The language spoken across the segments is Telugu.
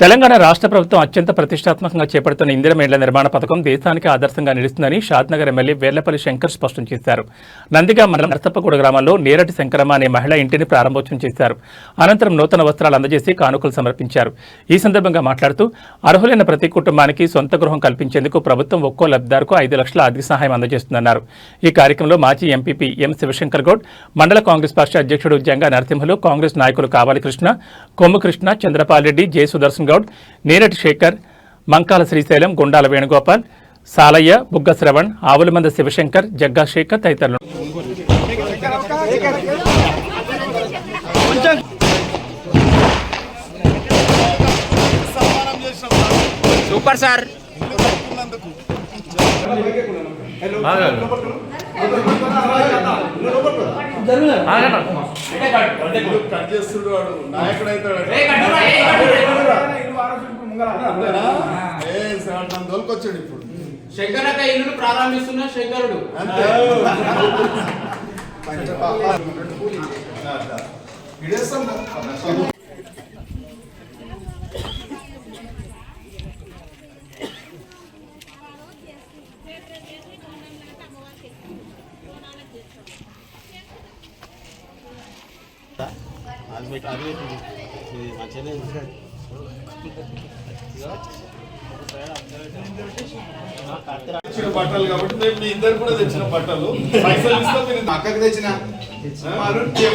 తెలంగాణ రాష్ట్ర ప్రభుత్వం అత్యంత ప్రతిష్టాత్మకంగా చేపడుతున్న ఇందిరం ఇళ్ళ నిర్మాణ పథకం దేశానికి ఆదర్శంగా నిలుస్తుందని షాద్నగర్ ఎమ్మెల్యే వేర్లపల్లి శంకర్ స్పష్టం చేశారు. నందిగా మండలం నర్తప్పగూడ గ్రామంలో నేరటి శంకరమ్మ అనే మహిళ ఇంటిని ప్రారంభోత్సవం చేశారు. అనంతరం నూతన వస్త్రాలు అందజేసి కానుకలు సమర్పించారు. ఈ సందర్భంగా మాట్లాడుతూ అర్హులైన ప్రతి కుటుంబానికి సొంత గృహం కల్పించేందుకు ప్రభుత్వం ఒక్కో లబ్ధిదారుకు ఐదు లక్షల ఆర్థిక సహాయం అందజేస్తుందన్నారు. ఈ కార్యక్రమంలో మాజీ ఎంపీపీ ఎం శివశంకర్ గౌడ్ మండల కాంగ్రెస్ పార్టీ అధ్యక్షుడు జంగా నరసింహులు కాంగ్రెస్ నాయకులు కావాలి కృష్ణ కొమ్ము కృష్ణ చంద్రపాల్ రెడ్డి జె సుదర్శన్ గౌడ్ నేరటి శేఖర్ మంకాల శ్రీశైలం గుండాల వేణుగోపాల్ సాలయ్య బుగ్గ శ్రవణ్ ఆవులమంద శివశంకర్ జగ్గా శేఖర్ తదితరులు. Super sir. నాయకుడు అవుతాడు ఏ సార్ నన్ను దొరికొచ్చాడు ఇప్పుడు శంకరక్క ఇల్లు ప్రారంభిస్తున్న శంకరుడు అంతే ఇడేస్తాం తెచ్చిన బట్టలు కాబట్టి మేము మీ ఇద్దరు కూడా తెచ్చిన బట్టలు పైసలు ఇస్తాం మీరు అక్కకి తెచ్చిన వాళ్ళు ఏం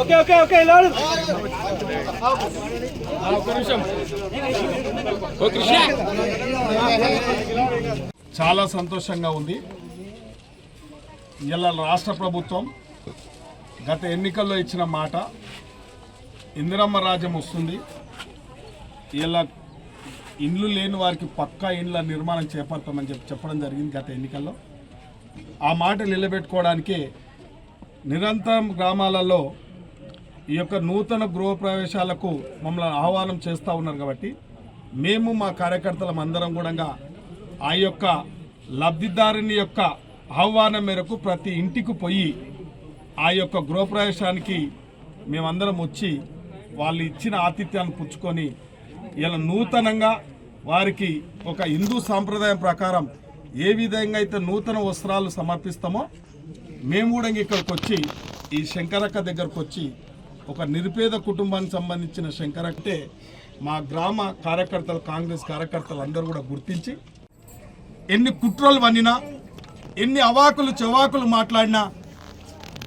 ఓకే ఓకే ఓకే చాలా సంతోషంగా ఉంది. ఇలా రాష్ట్ర ప్రభుత్వం గత ఎన్నికల్లో ఇచ్చిన మాట ఇందిరమ్మ రాజ్యం వస్తుంది. ఇలా ఇండ్లు లేని వారికి పక్కా ఇండ్ల నిర్మాణం చేపడతామని చెప్పి చెప్పడం జరిగింది గత ఎన్నికల్లో. ఆ మాట నిలబెట్టుకోవడానికి నిరంతరం గ్రామాలలో ఈ యొక్క నూతన గృహప్రవేశాలకు మమ్మల్ని ఆహ్వానం చేస్తూ ఉన్నారు కాబట్టి మేము మా కార్యకర్తలం అందరం కూడా ఆ యొక్క లబ్ధిదారుని యొక్క ఆహ్వానం మేరకు ప్రతి ఇంటికి పోయి ఆ యొక్క గృహప్రవేశానికి మేమందరం వచ్చి వాళ్ళు ఇచ్చిన ఆతిథ్యాన్ని పుచ్చుకొని ఇలా నూతనంగా వారికి ఒక హిందూ సాంప్రదాయం ప్రకారం ఏ విధంగా అయితే నూతన వస్త్రాలు సమర్పిస్తామో మేము కూడా ఇక్కడికి వచ్చి ఈ శంకరక్క దగ్గరకు వచ్చి ఒక నిరుపేద కుటుంబానికి సంబంధించిన శంకరక్కే మా గ్రామ కార్యకర్తలు కాంగ్రెస్ కార్యకర్తలు అందరూ కూడా గుర్తించి ఎన్ని కుట్రలు వండినా ఎన్ని అవాకులు చెవాకులు మాట్లాడినా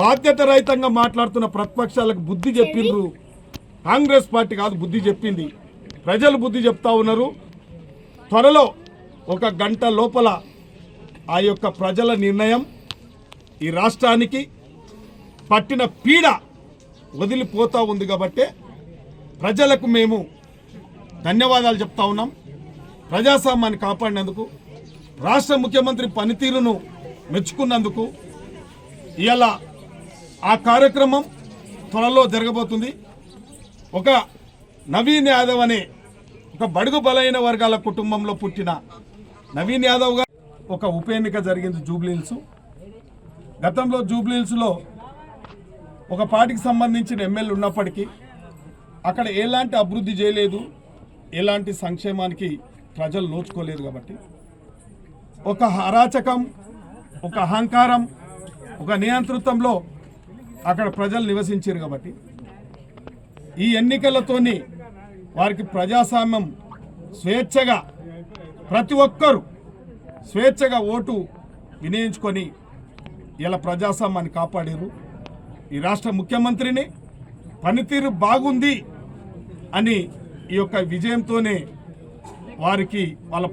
బాధ్యత రహితంగా మాట్లాడుతున్న ప్రతిపక్షాలకు బుద్ధి చెప్పిండ్రు. కాంగ్రెస్ పార్టీ కాదు బుద్ధి చెప్పింది. ప్రజలు బుద్ధి చెప్తా ఉన్నారు. త్వరలో ఒక గంట లోపల ఆ యొక్క ప్రజల నిర్ణయం ఈ రాష్ట్రానికి పట్టిన పీడ వదిలిపోతూ ఉంది కాబట్టే ప్రజలకు మేము ధన్యవాదాలు చెప్తా ఉన్నాం. ప్రజాస్వామ్యాన్ని కాపాడినందుకు రాష్ట్ర ముఖ్యమంత్రి పనితీరును మెచ్చుకున్నందుకు ఇలా ఆ కార్యక్రమం త్వరలో జరగబోతుంది. ఒక నవీన్ యాదవ్ అనే ఒక బడుగు బలైన వర్గాల కుటుంబంలో పుట్టిన నవీన్ యాదవ్ గారు ఒక ఉప ఎన్నిక జరిగింది జూబ్లీహిల్స్. గతంలో జూబ్లీహిల్స్లో ఒక పార్టీకి సంబంధించిన ఎమ్మెల్యే ఉన్నప్పటికీ అక్కడ ఎలాంటి అభివృద్ధి చేయలేదు ఎలాంటి సంక్షేమానికి ప్రజలు నోచుకోలేదు కాబట్టి. ఒక అరాచకం ఒక అహంకారం ఒక నియంతృత్వంలో అక్కడ ప్రజలు నివసించారు కాబట్టి. ఈ ఎన్నికలతోని వారికి ప్రజాస్వామ్యం స్వేచ్ఛగా ప్రతి ఒక్కరూ స్వేచ్ఛగా ఓటు వినియోగించుకొని ఇలా ప్రజాస్వామ్యాన్ని కాపాడారు. ఈ రాష్ట్ర ముఖ్యమంత్రిని పనితీరు బాగుంది అని ఈ యొక్క విజయంతోనే వారికి వాళ్ళ